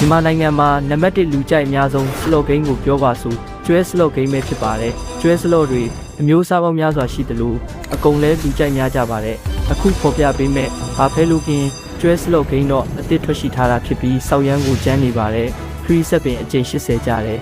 မြန်မာနိုင်ငံမှာနံပါတ်1လူကြိုက်အများဆုံး slot game ကိုပြောပါစို့ကျွဲ slot game ပဲဖြစ်ပါတယ်ကျွဲ slot တွေအမျိုးအစားပေါင်းများစွာရှိသလိုအကုန်လဲလူကြိုက်များကြပါတယ်အခုဖော်ပြပေးမဲ့ဘာဖဲလူကင်းကျွဲ slot game တော့အသစ်ထွက်ရှိထားတာဖြစ်ပြီးစောက်ရမ်းကိုကျန်းနေပါတယ်ခရီးဆက်ပင်အကျိန်80ကျတယ်